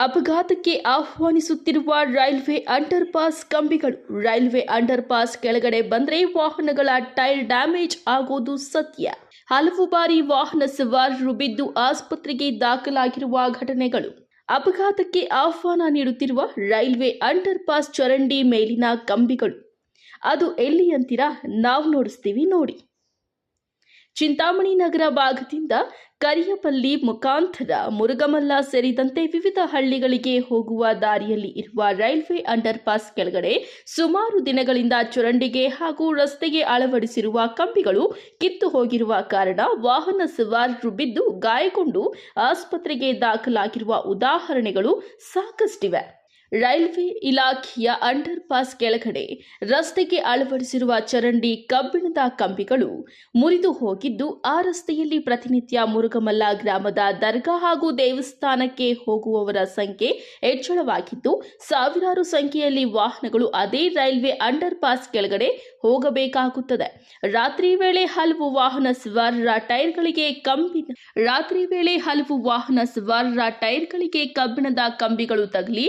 ಅಪಘಾತಕ್ಕೆ ಆಹ್ವಾನಿಸುತ್ತಿರುವ railway underpass ಕಂಬಿಗಳು. ರೈಲ್ವೆ ಅಂಡರ್ ಪಾಸ್ ಕೆಳಗಡೆ ಬಂದರೆ ವಾಹನಗಳ ಟೈರ್ ಡ್ಯಾಮೇಜ್ ಆಗೋದು ಸತ್ಯ. ಹಲವು ಬಾರಿ ವಾಹನ ಸವಾರರು ಬಿದ್ದು ಆಸ್ಪತ್ರೆಗೆ ದಾಖಲಾಗಿರುವ ಘಟನೆಗಳು. ಅಪಘಾತಕ್ಕೆ ಆಹ್ವಾನ ನೀಡುತ್ತಿರುವ ರೈಲ್ವೆ ಅಂಡರ್ಪಾಸ್ ಚರಂಡಿ ಮೇಲಿನ ಕಂಬಿಗಳು. ಅದು ಎಲ್ಲಿ ಅಂತೀರಾ ನಾವು ನೋಡಿಸ್ತೀವಿ ನೋಡಿ. ಚಿಂತಾಮಣಿ ನಗರ ಭಾಗದಿಂದ ಕರಿಯಪಲ್ಲಿ ಮುಖಾಂತರ ಮುರುಗಮಲ್ಲ ಸೇರಿದಂತೆ ವಿವಿಧ ಹಳ್ಳಿಗಳಿಗೆ ಹೋಗುವ ದಾರಿಯಲ್ಲಿ ಇರುವ ರೈಲ್ವೆ ಅಂಡರ್ ಪಾಸ್ ಕೆಳಗಡೆ ಸುಮಾರು ದಿನಗಳಿಂದ ಚುರಂಡಿಗೆ ಹಾಗೂ ರಸ್ತೆಗೆ ಅಳವಡಿಸಿರುವ ಕಂಬಿಗಳು ಕಿತ್ತು ಹೋಗಿರುವ ಕಾರಣ ವಾಹನ ಸವಾರರು ಬಿದ್ದು ಗಾಯಗೊಂಡು ಆಸ್ಪತ್ರೆಗೆ ದಾಖಲಾಗಿರುವ ಉದಾಹರಣೆಗಳು ಸಾಕಷ್ಟಿವೆ. ರೈಲ್ವೆ ಇಲಾಖೆಯ ಅಂಡರ್ ಪಾಸ್ ಕೆಳಗಡೆ ರಸ್ತೆಗೆ ಅಳವಡಿಸಿರುವ ಚರಂಡಿ ಕಬ್ಬಿಣದ ಕಂಬಿಗಳು ಮುರಿದು ಹೋಗಿದ್ದು, ಆ ರಸ್ತೆಯಲ್ಲಿ ಪ್ರತಿನಿತ್ಯ ಮುರುಗಮಲ್ಲ ಗ್ರಾಮದ ದರ್ಗಾ ಹಾಗೂ ದೇವಸ್ಥಾನಕ್ಕೆ ಹೋಗುವವರ ಸಂಖ್ಯೆ ಹೆಚ್ಚಳವಾಗಿದ್ದು, ಸಾವಿರಾರು ಸಂಖ್ಯೆಯಲ್ಲಿ ವಾಹನಗಳು ಅದೇ ರೈಲ್ವೆ ಅಂಡರ್ ಪಾಸ್ ಕೆಳಗಡೆ ಹೋಗಬೇಕಾಗುತ್ತದೆ. ರಾತ್ರಿ ವೇಳೆ ಹಲವು ವಾಹನ ಸವಾರರ ಟೈರ್ಗಳಿಗೆ ಕಂಬಿ ರಾತ್ರಿ ವೇಳೆ ಹಲವು ವಾಹನ ಸವಾರರ ಟೈರ್ಗಳಿಗೆ ಕಬ್ಬಿಣದ ಕಂಬಿಗಳು ತಗಲಿ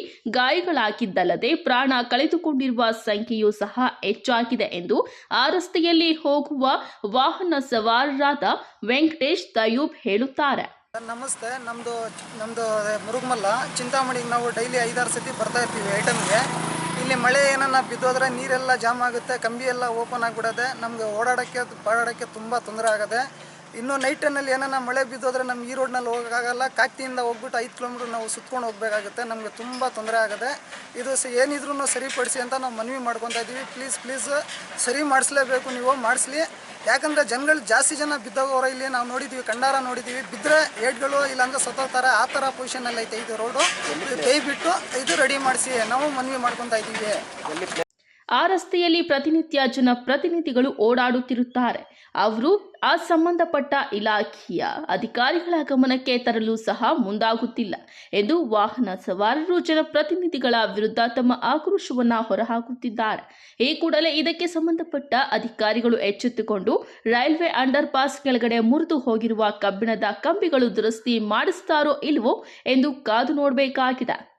ಗಾಯಗಳಾಗಿದ್ದಲ್ಲದೆ ಪ್ರಾಣ ಕಳೆದುಕೊಂಡಿರುವ ಸಂಖ್ಯೆಯೂ ಸಹ ಹೆಚ್ಚಾಗಿದೆ ಎಂದು ಆ ರಸ್ತೆಯಲ್ಲಿ ಹೋಗುವ ವಾಹನ ಸವಾರರಾದ ವೆಂಕಟೇಶ್ ತಯೂಬ್ ಹೇಳುತ್ತಾರೆ. ನಮಸ್ತೆ. ನಮ್ಮದು ನಮ್ಮದು ಮುರುಗಮಲ್ಲ ಚಿಂತಾಮಣಿಗೆ ನಾವು ಡೈಲಿ ಐದಾರು ಸತಿ ಬರ್ತಾ ಇರ್ತೀವಿ ಐಟಮ್ಗೆ. ಇಲ್ಲಿ ಮಳೆ ಏನನ್ನ ಬಿದ್ದೋದ್ರೆ ನೀರೆಲ್ಲ ಜಾಮ್ ಆಗುತ್ತೆ ಕಂಬಿ ಎಲ್ಲ ಓಪನ್ ಆಗಿಬಿಡದೆ ನಮಗೆ ಓಡಾಡೋಕ್ಕೆ ಓಡಾಡೋಕ್ಕೆ ತುಂಬ ತೊಂದರೆ ಆಗದೆ ಇನ್ನು ನೈಟ್ ಟೈಮಲ್ಲಿ ಏನನ್ನ ಮಳೆ ಬಿದ್ದೋದ್ರೆ ನಮ್ಗೆ ಈ ರೋಡ್ನಲ್ಲಿ ಹೋಗೋಕ್ಕಾಗಲ್ಲ. ಕಾಕ್ತಿಯಿಂದ ಹೋಗ್ಬಿಟ್ಟು ಐದು ಕಿಲೋಮೀಟ್ರ್ ನಾವು ಸುತ್ಕೊಂಡು ಹೋಗಬೇಕಾಗುತ್ತೆ. ನಮಗೆ ತುಂಬ ತೊಂದರೆ ಆಗುತ್ತೆ ಇದು ಸ ಏನಿದ್ರೂ ಸರಿಪಡಿಸಿ ಅಂತ ನಾವು ಮನವಿ ಮಾಡ್ಕೊತಾ ಇದ್ದೀವಿ. ಪ್ಲೀಸ್ ಪ್ಲೀಸ್ ಸರಿ ಮಾಡಿಸ್ಲೇಬೇಕು ನೀವು, ಮಾಡಿಸ್ಲಿ. ಯಾಕಂದರೆ ಜನಗಳು ಜಾಸ್ತಿ ಜನ ಬಿದ್ದೋಗೋರ ಇಲ್ಲಿ ನಾವು ನೋಡಿದ್ದೀವಿ ಕಂಡಾರ ನೋಡಿದ್ದೀವಿ ಬಿದ್ದರೆ ಏಡ್ಗಳು ಇಲ್ಲಾಂದ್ರೆ ಸತ್ತೋಗ್ತಾರೆ. ಆ ಥರ ಪೊಸಿಷನಲ್ಲಿ ಐತೆ ಇದು ರೋಡು ಬಿಟ್ಟು ಇದು ರೆಡಿ ಮಾಡಿಸಿ. ನಾವು ಮನವಿ ಮಾಡ್ಕೊತಾ ಇದ್ದೀವಿ. ಆ ರಸ್ತೆಯಲ್ಲಿ ಪ್ರತಿನಿತ್ಯ ಜನಪ್ರತಿನಿಧಿಗಳು ಓಡಾಡುತ್ತಿರುತ್ತಾರೆ. ಅವರು ಆ ಸಂಬಂಧಪಟ್ಟ ಇಲಾಖೆಯ ಅಧಿಕಾರಿಗಳ ಗಮನಕ್ಕೆ ತರಲು ಸಹ ಮುಂದಾಗುತ್ತಿಲ್ಲ ಎಂದು ವಾಹನ ಸವಾರರು ಜನಪ್ರತಿನಿಧಿಗಳ ವಿರುದ್ಧ ತಮ್ಮ ಆಕ್ರೋಶವನ್ನು ಹೊರಹಾಕುತ್ತಿದ್ದಾರೆ. ಈ ಕೂಡಲೇ ಇದಕ್ಕೆ ಸಂಬಂಧಪಟ್ಟ ಅಧಿಕಾರಿಗಳು ಎಚ್ಚೆತ್ತುಕೊಂಡು ರೈಲ್ವೆ ಅಂಡರ್ ಪಾಸ್ ಕೆಳಗಡೆ ಮುರಿದು ಹೋಗಿರುವ ಕಬ್ಬಿಣದ ಕಂಬಿಗಳು ದುರಸ್ತಿ ಮಾಡಿಸ್ತಾರೋ ಇಲ್ವೋ ಎಂದು ಕಾದು ನೋಡಬೇಕಾಗಿದೆ.